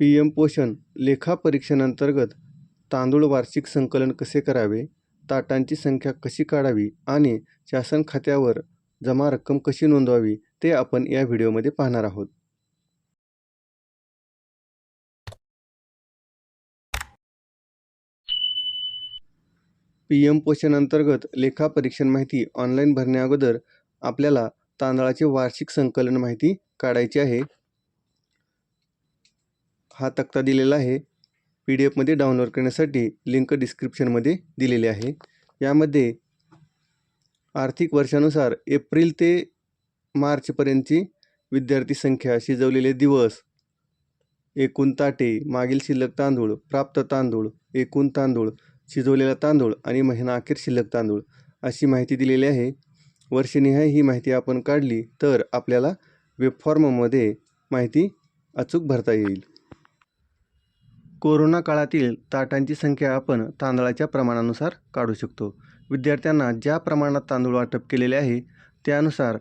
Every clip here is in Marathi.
पी एम पोषण लेखापरीक्षणांतर्गत तांदूळ वार्षिक संकलन कसे करावे ताटांची संख्या कशी काढावी आणि शासन खात्यावर जमा रक्कम कशी नोंदवावी ते आपण या व्हिडिओमध्ये पाहणार आहोत. पी एम पोषण अंतर्गत लेखापरीक्षण माहिती ऑनलाईन भरण्याअगोदर आपल्याला तांदळाचे वार्षिक संकलन माहिती काढायची आहे. हा तक्ता दिलेला आहे. पी डी एफमध्ये डाउनलोड करण्यासाठी लिंक डिस्क्रिप्शनमध्ये दिलेली आहे. यामध्ये आर्थिक वर्षानुसार एप्रिल ते मार्चपर्यंतची विद्यार्थी संख्या शिजवलेले दिवस. एकूण ताटे मागील शिल्लक तांदूळ प्राप्त तांदूळ एकूण तांदूळ शिजवलेला तांदूळ आणि महिना अखेर शिल्लक तांदूळ अशी माहिती दिलेली आहे. वर्षनिहाय ही माहिती आपण काढली तर आपल्याला वेब फॉर्ममध्ये माहिती अचूक भरता येईल. कोरोना काळातील ताटांची संख्या आपण तांदळाच्या प्रमाणानुसार काढू शकतो. विद्यार्थ्यांना ज्या प्रमाणात तांदूळ वाटप केलेले आहे त्यानुसार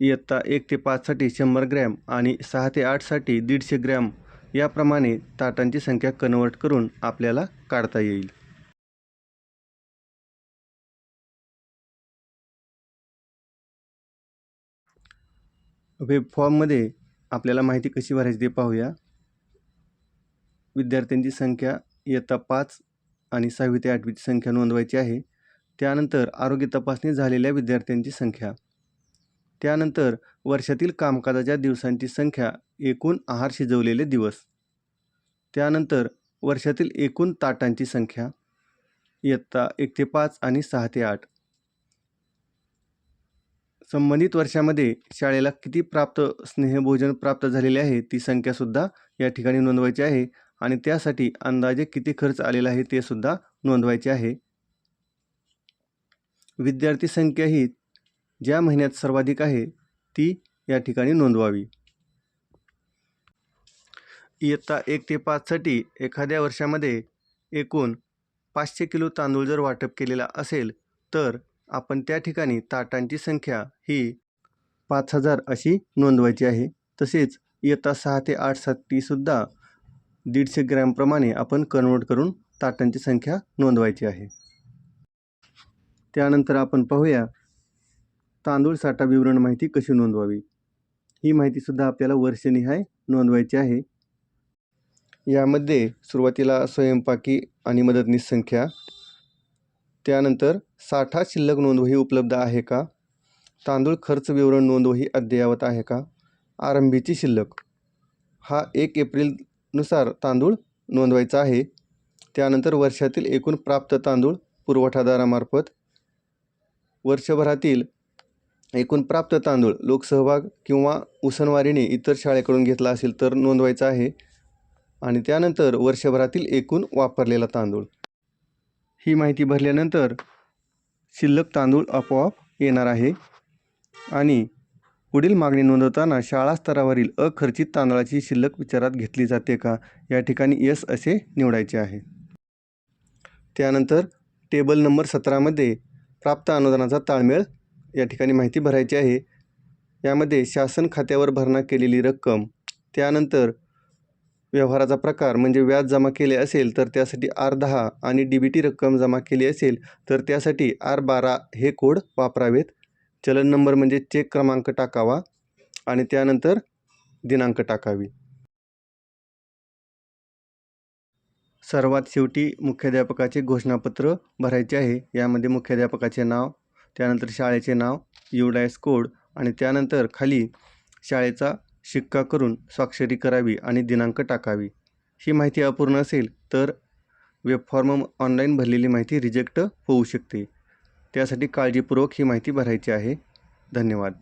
इयत्ता एक ते पाचसाठी शंभर ग्रॅम आणि सहा ते आठसाठी दीडशे ग्रॅम याप्रमाणे ताटांची संख्या कन्वर्ट करून आपल्याला काढता येईल. वेब फॉर्ममध्ये आपल्याला माहिती कशी भरायची ते पाहूया. विद्यार्थ्यांची संख्या इयत्ता पाच आणि सहावी ते आठवीची संख्या नोंदवायची आहे. त्यानंतर आरोग्य तपासणी झालेल्या विद्यार्थ्यांची संख्या. त्यानंतर वर्षातील कामकाजाच्या दिवसांची संख्या एकूण आहार शिजवलेले दिवस. त्यानंतर वर्षातील एकूण ताटांची संख्या इयत्ता एक ते पाच आणि सहा ते आठ. संबंधित वर्षामध्ये शाळेला किती प्राप्त स्नेहभोजन प्राप्त झालेले आहे ती संख्यासुद्धा या ठिकाणी नोंदवायची आहे. आणि त्यासाठी अंदाजे किती खर्च आलेला आहे ते सुद्धा नोंदवायचे आहे. विद्यार्थी संख्या ही ज्या महिन्यात सर्वाधिक आहे ती या ठिकाणी नोंदवावी. इयत्ता एक ते पाचसाठी एखाद्या वर्षामध्ये एकूण पाचशे किलो तांदूळ जर वाटप केलेला असेल तर आपण त्या ठिकाणी ताटांची संख्या ही पाच हजार अशी नोंदवायची आहे. तसेच इयत्ता सहा ते आठसाठीसुद्धा दीडशे ग्रॅमप्रमाणे आपण कन्वर्ट करून ताटांची संख्या नोंदवायची आहे. त्यानंतर आपण पाहूया तांदूळ साठा विवरण माहिती कशी नोंदवावी? ही माहितीसुद्धा आपल्याला वर्षनिहाय नोंदवायची आहे. यामध्ये सुरुवातीला स्वयंपाकी आणि मदतनीस संख्या त्यानंतर साठा शिल्लक नोंदवही उपलब्ध आहे का? तांदूळ खर्च विवरण नोंदवही अद्ययावत आहे का? आरंभीची शिल्लक हा एक एप्रिल नुसार तांदूळ नोंदवायचा आहे. त्यानंतर वर्षातील एकूण प्राप्त तांदूळ पुरवठादारामार्फत वर्षभरातील एकूण प्राप्त तांदूळ लोकसहभाग किंवा उसनवारीने इतर शाळेकडून घेतला असेल तर नोंदवायचा आहे. आणि त्यानंतर वर्षभरातील एकूण वापरलेला तांदूळ. ही माहिती भरल्यानंतर शिल्लक तांदूळ आपोआप येणार आहे. आणि पुढील मागणी नोंदवताना शाळा स्तरावरील अखर्चित तांदळाची शिल्लक विचारात घेतली जाते का? या ठिकाणी यस असे निवडायचे आहे. त्यानंतर टेबल नंबर सतरामध्ये प्राप्त अनुदानाचा ताळमेळ या ठिकाणी माहिती भरायची आहे. यामध्ये शासन खात्यावर भरणा केलेली रक्कम त्यानंतर व्यवहाराचा प्रकार म्हणजे व्याज जमा केले असेल तर त्यासाठी आर दहा आणि डी बी टी रक्कम जमा केली असेल तर त्यासाठी आर बारा हे कोड वापरावेत. चलन नंबर म्हणजे चेक क्रमांक टाकावा आणि त्यानंतर दिनांक टाकावी. सर्वात शेवटी मुख्याध्यापकाचे घोषणापत्र भरायचे आहे. यामध्ये मुख्याध्यापकाचे नाव त्यानंतर शाळेचे नाव युडायस कोड आणि त्यानंतर खाली शाळेचा शिक्का करून स्वाक्षरी करावी आणि दिनांक टाकावी. ही माहिती अपूर्ण असेल तर वेब फॉर्म ऑनलाईन भरलेली माहिती रिजेक्ट होऊ शकते. त्यासाठी काळजीपूर्वक ही माहिती भरायची आहे. धन्यवाद.